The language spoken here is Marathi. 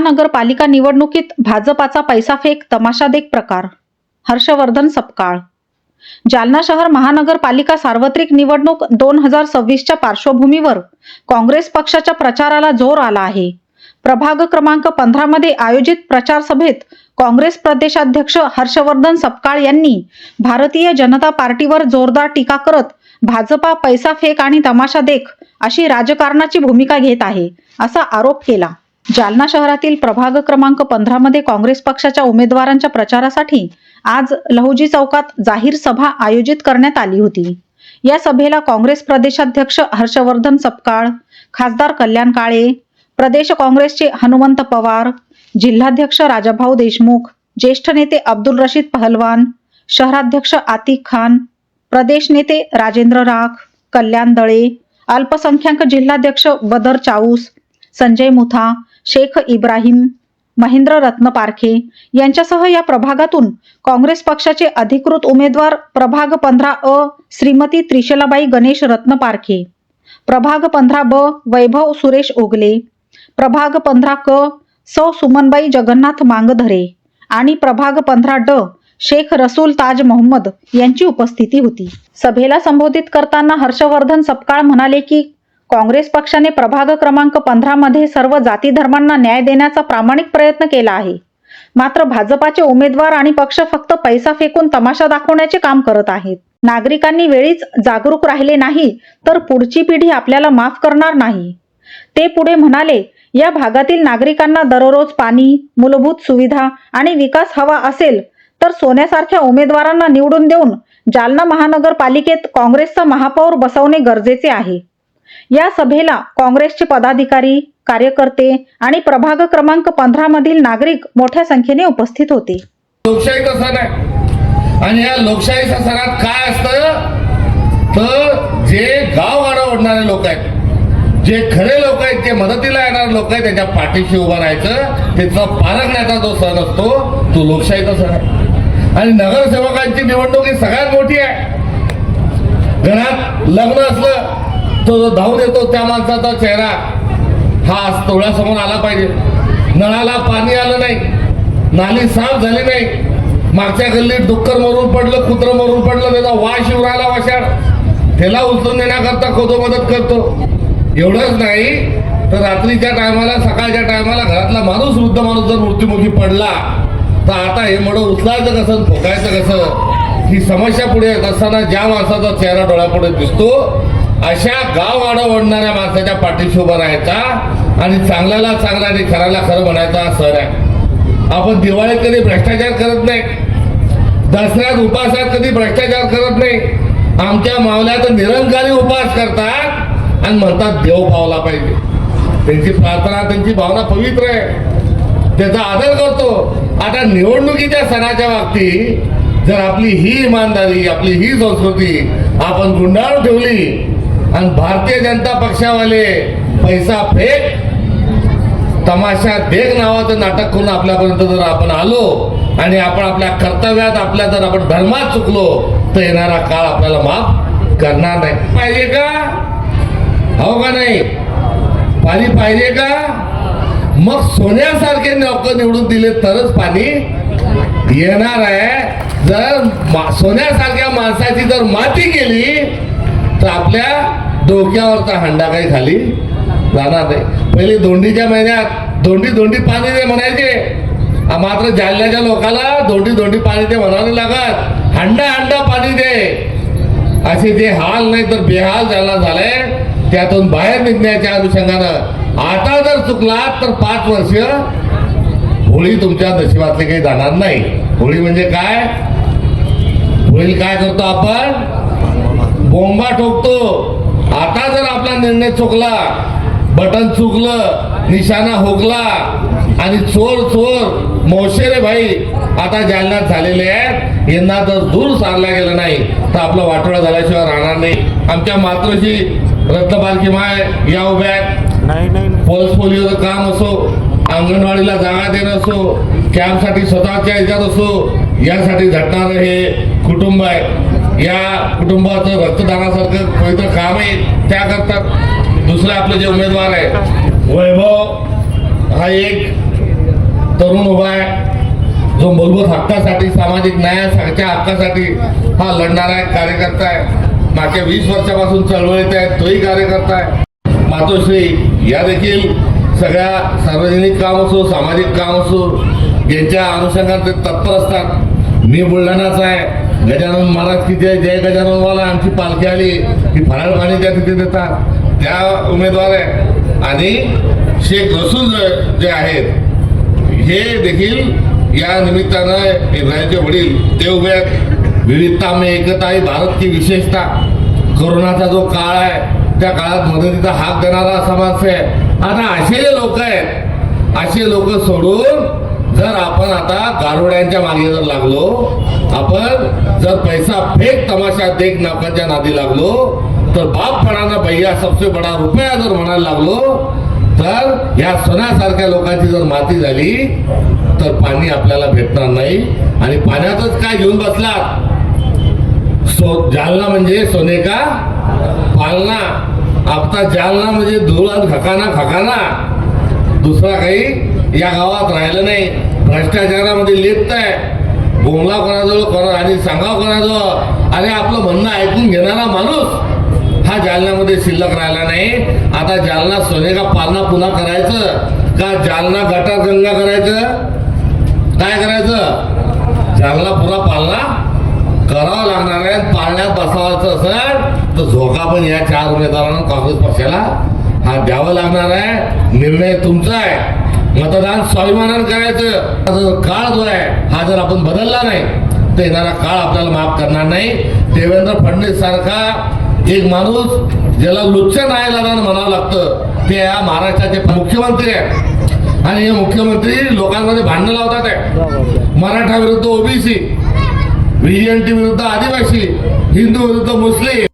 महानगरपालिका निवडणुकीत भाजपाचा पैसाफेक तमाशादेक प्रकार. हर्षवर्धन सपकाळ. जालना शहर महानगरपालिका सार्वत्रिक निवडणूक दोन हजार सव्वीसच्या पार्श्वभूमीवर काँग्रेस पक्षाच्या प्रचाराला जोर आला आहे. प्रभाग क्रमांक पंधरा मध्ये आयोजित प्रचार सभेत काँग्रेस प्रदेशाध्यक्ष हर्षवर्धन सपकाळ यांनी भारतीय जनता पार्टीवर जोरदार टीका करत भाजपा पैसा फेक आणि तमाशा देख अशी राजकारणाची भूमिका घेत आहे असा आरोप केला. जालना शहरातील प्रभाग क्रमांक पंधरा मध्ये काँग्रेस पक्षाच्या उमेदवारांच्या प्रचारासाठी आज लहुजी चौकात जाहीर सभा आयोजित करण्यात आली होती. या सभेला काँग्रेस प्रदेशाध्यक्ष हर्षवर्धन सपकाळ खासदार कल्याण काळे प्रदेश काँग्रेसचे हनुमंत पवार जिल्हाध्यक्ष राजाभाऊ देशमुख ज्येष्ठ नेते अब्दुल रशीद पहलवान शहराध्यक्ष आतिक खान प्रदेश नेते राजेंद्र राख कल्याण दळे अल्पसंख्याक जिल्हाध्यक्ष बदर चाऊस संजय मुथा शेख इब्राहिम महेंद्र रत्न पारखे यांच्यासह या प्रभागातून काँग्रेस पक्षाचे अधिकृत उमेदवार प्रभाग पंधरा अ श्रीमती त्रिशलाबाई गणेश रत्न पारखे प्रभाग पंधरा ब वैभव सुरेश ओगले प्रभाग पंधरा क सौ सुमनबाई जगन्नाथ मांगधरे आणि प्रभाग पंधरा ड शेख रसूल ताज मोहम्मद यांची उपस्थिती होती. सभेला संबोधित करताना हर्षवर्धन सपकाळ म्हणाले की काँग्रेस पक्षाने प्रभाग क्रमांक पंधरामध्ये सर्व जाती धर्मांना न्याय देण्याचा प्रामाणिक प्रयत्न केला आहे. मात्र भाजपाचे उमेदवार आणि पक्ष फक्त पैसा फेकून तमाशा दाखवण्याचे काम करत आहेत. नागरिकांनी वेळीच जागरूक राहिले नाही तर पुढची पिढी आपल्याला माफ करणार नाही. ते पुढे म्हणाले या भागातील नागरिकांना दररोज पाणी मूलभूत सुविधा आणि विकास हवा असेल तर सोन्यासारख्या उमेदवारांना निवडून देऊन जालना महानगरपालिकेत काँग्रेसचा महापौर बसवणे गरजेचे आहे. या सभेला काँग्रेसचे पदाधिकारी कार्यकर्ते आणि प्रभाग क्रमांक पंधरा मधील नागरिक मोठ्या संख्येने उपस्थित होते. लोकशाहीचा सण आहे आणि या लोकशाहीच्या सणात काय असतं? तर जे गाव गाडं ओढणारे लोक आहेत जे खरे लोक आहेत जे मदतीला येणारे लोक आहेत त्यांच्या पाठीशी उभं राहायचं त्याचा पारखण्याचा जो सण असतो तो लोकशाहीचा सण आहे आणि नगरसेवकांची निवडणूक ही सगळ्यात मोठी आहे. घरात लग्न असलं तो जो धावून येतो त्या माणसाचा चेहरा हा आज डोळ्यासमोर आला पाहिजे. नळाला पाणी आलं नाही नाली साफ झाली नाही मागच्या गल्लीत डुक्कर मरून पडलं कुत्र मरून पडलं त्याचा वाश येऊन राहिला वाशाड त्याला उचलून देण्याकरता खोदो मदत करतो. एवढंच नाही तर रात्रीच्या टायमाला सकाळच्या टायमाला घरातला माणूस वृद्ध माणूस जर मृत्युमुखी पडला तर आता हे मडं उचलायचं कसं फोकायचं कसं? ही समस्या पुढे येत असताना ज्या माणसाचा चेहरा डोळ्यापुढे दिसतो अशा गाव आडं ओढणाऱ्या माणसाच्या पाठीशी उभा राहायचा आणि चांगल्याला चांगला आणि खराला खरं म्हणायचा सर सण आहे. आपण दिवाळीत कधी भ्रष्टाचार करत नाही. दसऱ्यात उपासात कधी भ्रष्टाचार करत नाही. आमच्या मावल्या तर निरंकारी उपास करतात आणि म्हणतात देव पावला पाहिजे. त्यांची प्रार्थना त्यांची भावना पवित्र आहे. त्याचा आदर करतो. आता निवडणुकीच्या सणाच्या बाबतीत जर आपली ही इमानदारी आपली ही संस्कृती आपण गुंडाळून ठेवली आणि भारतीय जनता पक्षावाले पैसा फेक तमाशा देख नावाचं नाटक करून आपल्यापर्यंत जर आपण आलो आणि आपण आपल्या कर्तव्यात आपल्या जर आपण धर्मात चुकलो तर येणारा काळ आपल्याला माफ करणार नाही. पाहिजे का? हो का नाही? पाणी पाहिजे का? मग सोन्यासारखे नौकर निवडून दिले तरच पाणी येणार आहे. जर मा- सोन्यासारख्या माणसाची जर माती केली तर आपल्या डोक्यावरचा हंडा काही खाली जाणार नाही. पहिले दोंडीच्या महिन्यात दोंडी दोंडी पाणी दे म्हणायचे. मात्र जालन्याच्या लोकाला दोंडी दोंडी पाणी दे म्हणावे लागत. हंडा हंडा पाणी दे. असे जे हाल नाही तर बेहाल झाला झाले त्यातून बाहेर निघण्याच्या अनुषंगानं आता जर चुकलात तर पाच वर्ष होळी तुमच्या नशिबातले काही जाणार नाही. होळी म्हणजे काय? होळी काय करतो आपण? बोंबा ठोकतो. आता जर आपला निर्णय चुकला बटन चुकलं निशाणा हुकला आणि चोर चोर मोशेरे भाई आता जालन्यात झालेले आहेत यांना जर दूर सारला गेलं नाही तर आपलं वाटोळा झाल्याशिवाय राहणार नाही. आमच्या मातृशी रत्नपालकी माय या उभ्या आहेत. नाही नाही नाही. पल्स पोलिओचं काम असो अंगणवाडीला जागा देणं असो कॅम्पसाठी स्वतःच्या ह्याच्यात असो यासाठी झटणारं हे कुटुंब आहे. या कुटुंबाचं रक्तदानासारखं पवित्र काम आहे त्या करतात. दुसरे आपले जे उमेदवार आहे वैभव हा एक तरुण उभा आहे. जो मूलभूत हक्कासाठी सामाजिक न्यायासारख्या हक्कासाठी हा लढणारा एक कार्यकर्ता आहे. मागच्या वीस वर्षापासून चळवळीत आहे तोही कार्यकर्ता आहे. मातोश्री या देखील सगळ्या सार्वजनिक काम असो सामाजिक काम असो यांच्या अनुषंगाने ते तत्पर असतात. मी बुलढाणाचा आहे. गजानन महाराज की जय जय गजाननवाला आमची पालखी आली. की फराळ पाणी त्या तिथे देतात. त्या उमेदवार आहे आणि शेख रसूल जे- आहेत हे देखील या निमित्तानं इब्राहिमचे वडील ते उभे आहेत. विविधता में एकता ही भारत की विशेषता. कोरोनाचा जो काळ आहे त्या काळात मदतीचा हात देणारा समाज आहे. आता असे जे लोक आहेत असे लोक सोडून जर आपण आता गारुड्यांच्या मागे जर लागलो आपण जर पैसा फेक तमाशा देख नाकाच्या नादी लागलो तर बाप भैया सबसे बडा रुपया जर म्हणायला लागलो तर या सोन्यासारख्या लोकांची जर माती झाली तर पाणी आपल्याला भेटणार नाही. आणि पाण्यातच काय घेऊन बसलात? सो जालना म्हणजे सोने का पालना. आपता जालना म्हणजे धुळ खकाना खकाना. दुसरा काही या गावात राहिलं नाही. भ्रष्टाचारामध्ये लिप्त आहे. बोंगला कोणाजवळ कोणा आणि सांगाव कोणाजवळ अरे आपलं म्हणणं ऐकून घेणारा माणूस हा जालन्यामध्ये शिल्लक राहिला नाही. आता जालना सोनेगा पालना पुन्हा करायचं? का जालना गटार गंगा करायचं? काय करायचं? जालना पुरा पालना करावं लागणार आहे. पाळण्यात बसावायचं असेल तर झोका पण या चार उमेदवारांना काँग्रेस पक्षाला हा द्यावा लागणार आहे. निर्णय तुमचा आहे. मतदान स्वाभिमानानं करायचं. आता काळ जो आहे हा जर आपण बदलला नाही तर येणारा काळ आपल्याला माफ करणार नाही. देवेंद्र फडणवीस सारखा एक माणूस ज्याला लुच्च न्यायालयानं म्हणावं लागतं ते या महाराष्ट्राचे मुख्यमंत्री आहे आणि हे मुख्यमंत्री लोकांमध्ये भांडणं लावतात आहे मराठा विरुद्ध ओबीसी व्हीएनटी विरुद्ध आदिवासी हिंदू विरुद्ध मुस्लिम.